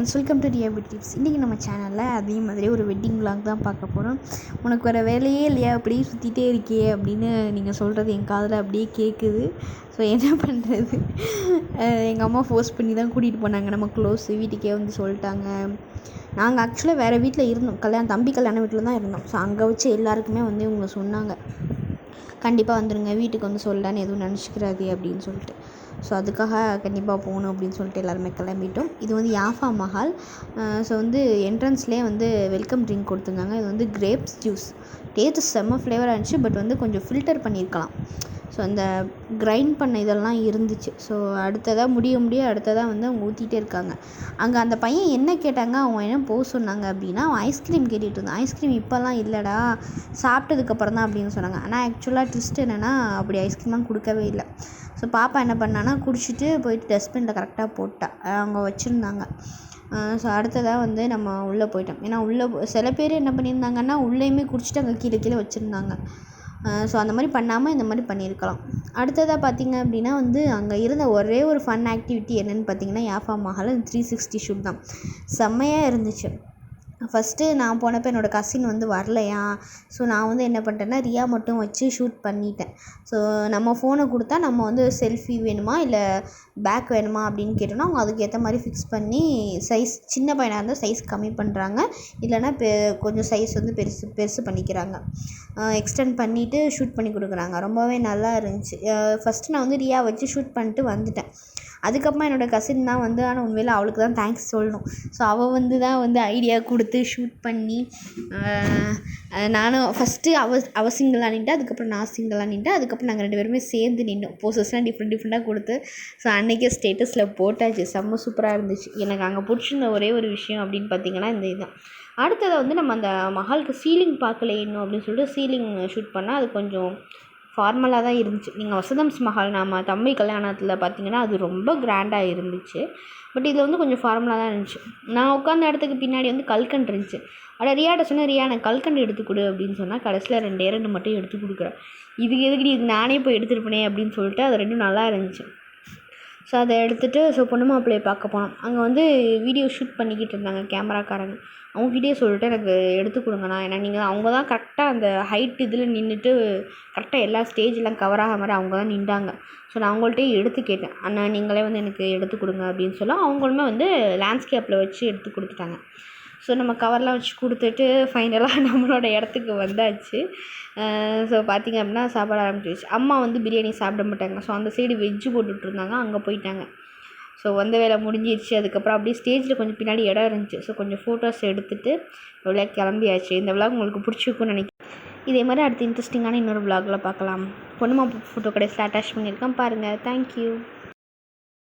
Friends welcome to DAP tips இன்றைக்கி நம்ம சேனலில் அதே மாதிரி ஒரு வெட்டிங் vlog தான் பார்க்க போகிறோம் உனக்கு வேறு வேலையே இல்லையா? அப்படியே சுற்றிட்டே இருக்கியே அப்படின்னு நீங்கள் சொல்கிறது என் காதில் அப்படியே கேட்குது ஸோ என்ன பண்ணுறது எங்கள் அம்மா ஃபோர்ஸ் பண்ணி தான் கூட்டிகிட்டு போனாங்க. நம்ம க்ளோஸ் வீட்டுக்கே வந்து சொல்லிட்டாங்க. நாங்கள் ஆக்சுவலாக வேறு வீட்டில் இருந்தோம். கல்யாணம் தம்பி கல்யாண வீட்டில் தான் இருந்தோம். ஸோ அங்கே வச்சு எல்லாருக்குமே வந்து இவங்க சொன்னாங்க. கண்டிப்பாக வந்துடுங்க வீட்டுக்கு வந்து சொல்லலான்னு எதுவும் நினச்சிக்கிறாதே அப்படின்னு சொல்லிட்டு. ஸோ அதுக்காக கண்டிப்பாக போகணும் அப்படின்னு சொல்லிட்டு எல்லாருமே கிளம்பிட்டோம். இது வந்து யாஃபா மஹால். ஸோ வந்து என்ட்ரன்ஸ்லேயே வந்து வெல்கம் ட்ரிங்க் கொடுத்துருந்தாங்க. இது வந்து கிரேப்ஸ் ஜூஸ் டேஸ்ட் செம்ம ஃப்ளேவராக இருந்துச்சு பட் வந்து கொஞ்சம் ஃபில்டர் பண்ணியிருக்கலாம். ஸோ அந்த கிரைண்ட் பண்ண இதெல்லாம் இருந்துச்சு. ஸோ அடுத்ததாக முடிய முடிய அடுத்ததாக வந்து அவங்க ஊற்றிட்டே இருக்காங்க. அங்கே அந்த பையன் என்ன கேட்டாங்க? அவங்க என்ன போக சொன்னாங்க அப்படின்னா அவன் ஐஸ்கிரீம் கேட்டுட்டு இருந்தான். ஐஸ்கிரீம் இப்போல்லாம் இல்லைடா சாப்பிட்டதுக்கப்புறம் தான் அப்படின்னு சொன்னாங்க. ஆனால் ஆக்சுவலாக ட்விஸ்ட் என்னென்னா அப்படி ஐஸ்கிரீம்லாம் கொடுக்கவே இல்லை. ஸோ பாப்பா என்ன பண்ணான்னா குடிச்சிட்டு போயிட்டு டஸ்ட்பினில் கரெக்டாக போட்டா. அவங்க வச்சுருந்தாங்க. ஸோ அடுத்ததாக வந்து நம்ம உள்ளே போயிட்டோம். ஏன்னா உள்ளே சில பேர் என்ன பண்ணியிருந்தாங்கன்னா உள்ளேயுமே குடிச்சிட்டு அங்கே கீழே கீழே வச்சுருந்தாங்க. ஸோ அந்த மாதிரி பண்ணாமல் இந்த மாதிரி பண்ணியிருக்கலாம். அடுத்ததாக பார்த்திங்க அப்படின்னா வந்து அங்கே இருந்த ஒரே ஒரு ஃபன் ஆக்டிவிட்டி என்னென்னு பார்த்தீங்கன்னா Yafa Mahal three sixty shoot தான். செம்மையாக இருந்துச்சு. ஃபஸ்ட்டு நான் போனப்போ என்னோடய கசின் வந்து வரலையா. ஸோ நான் வந்து என்ன பண்ணிட்டேன்னா ரியா மட்டும் வச்சு ஷூட் பண்ணிட்டேன். ஸோ நம்ம ஃபோனை கொடுத்தா நம்ம வந்து செல்ஃபி வேணுமா இல்லை பேக் வேணுமா அப்படின்னு கேட்டோன்னா அவங்க அதுக்கேற்ற மாதிரி ஃபிக்ஸ் பண்ணி சைஸ் சின்ன பையனாக இருந்தால் சைஸ் கம்மி பண்ணுறாங்க இல்லைன்னா பெ கொஞ்சம் சைஸ் வந்து பெருசு பெருசு பண்ணிக்கிறாங்க. எக்ஸ்டெண்ட் பண்ணிவிட்டு ஷூட் பண்ணி கொடுக்குறாங்க. ரொம்பவே நல்லா இருந்துச்சு. ஃபஸ்ட்டு நான் வந்து ரியா வச்சு ஷூட் பண்ணிட்டு வந்துட்டேன். அதுக்கப்புறமா என்னோடய கசின் தான் வந்து ஆனால் உண்மையில் அவளுக்கு தான் தேங்க்ஸ் சொல்லணும். ஸோ அவள் வந்து தான் வந்து ஐடியா கொடுத்து ஷூட் பண்ணி நானும் ஃபஸ்ட்டு அவ அவள் சிங்கிளாக நின்றுட்டு அதுக்கப்புறம் நான் சிங்கிளாக நின்றுட்டு அதுக்கப்புறம் நாங்கள் ரெண்டு பேருமே சேர்ந்து நின்றோம் போசஸ்லாம் டிஃப்ரெண்ட் டிஃப்ரெண்ட்டாக கொடுத்து ஸோ அன்றைக்கே ஸ்டேட்டஸில் போட்டாச்சு. செம்ம சூப்பராக இருந்துச்சு. எனக்கு அங்கே பிடிச்சிருந்த ஒரே ஒரு விஷயம் அப்படின்னு பார்த்தீங்கன்னா இந்த இதுதான். அடுத்ததை வந்து நம்ம அந்த மஹாலுக்கு சீலிங் பார்க்கல இன்னும் அப்படின்னு சொல்லிட்டு சீலிங் ஷூட் பண்ணால் அது கொஞ்சம் ஃபார்மலாக தான் இருந்துச்சு. நீங்கள் வசதம்ஸ் மஹால் நம்ம தம்பி கல்யாணத்தில் பார்த்தீங்கன்னா அது ரொம்ப கிராண்டாக இருந்துச்சு. பட் இதில் வந்து கொஞ்சம் ஃபார்மலாக தான் இருந்துச்சு. நான் உட்காந்த இடத்துக்கு பின்னாடி வந்து கல்கண்டு இருந்துச்சு. அட ரியாட்ட சொன்னேன் ரியா எனக்கு கல்கண்டு எடுத்து கொடு அப்படின்னு சொன்னால் கடைசியில் ரெண்டே ரெண்டு மட்டும் எடுத்து கொடுக்குறேன். இதுக்கு எதுக்கு இது நானே போய் எடுத்துருப்பேனே அப்படின்னு சொல்லிட்டு அது ரெண்டும் நல்லா இருந்துச்சு. ஸோ அதை எடுத்துகிட்டு ஸோ பொண்ணு மாப்பிள்ளையை பார்க்க போனோம். அங்கே வந்து வீடியோ ஷூட் பண்ணிக்கிட்டு இருந்தாங்க கேமராக்காரங்க. அவங்ககிட்டயே சொல்லிட்டு எனக்கு எடுத்து கொடுங்கண்ணா. ஏன்னா நீங்கள் அவங்க தான் கரெக்டாக அந்த ஹைட் இதில் நின்றுட்டு கரெக்டாக எல்லா ஸ்டேஜெலாம் கவர் ஆகிற மாதிரி அவங்க தான் நின்றாங்க. ஸோ நான் அவங்கள்ட்டயே எடுத்து கேட்டேன். அண்ணா நீங்களே வந்து எனக்கு எடுத்து கொடுங்க அப்படின்னு சொல்ல அவங்களுமே வந்து லேண்ட்ஸ்கேப்பில் வச்சு எடுத்து கொடுத்துட்டாங்க. ஸோ நம்ம கவர்லாம் வச்சு கொடுத்துட்டு ஃபைனலாக நம்மளோட இடத்துக்கு வந்தாச்சு. ஸோ பார்த்திங்க அப்படின்னா சாப்பாடு ஆரம்பிச்சிருச்சு. அம்மா வந்து பிரியாணி சாப்பிட மாட்டாங்க. ஸோ அந்த சைடு வெஜ்ஜு போட்டுட்ருந்தாங்க அங்கே போயிட்டாங்க. ஸோ வந்த வேலை முடிஞ்சிருச்சு. அதுக்கப்புறம் அப்படியே ஸ்டேஜில் கொஞ்சம் பின்னாடி இடம் இருந்துச்சு. ஸோ கொஞ்சம் ஃபோட்டோஸ் எடுத்துகிட்டு இவ்வளோ கிளம்பியாச்சு. இந்த விளாக் உங்களுக்கு பிடிச்சிருக்குன்னு நினைக்கிறேன். இதே மாதிரி அடுத்து இன்ட்ரெஸ்டிங்கான இன்னொரு விளாகில் பார்க்கலாம். பொண்ணுமா ஃபோட்டோ கடைசியில் அட்டாச் பண்ணியிருக்கேன். பாருங்கள் தேங்க்யூ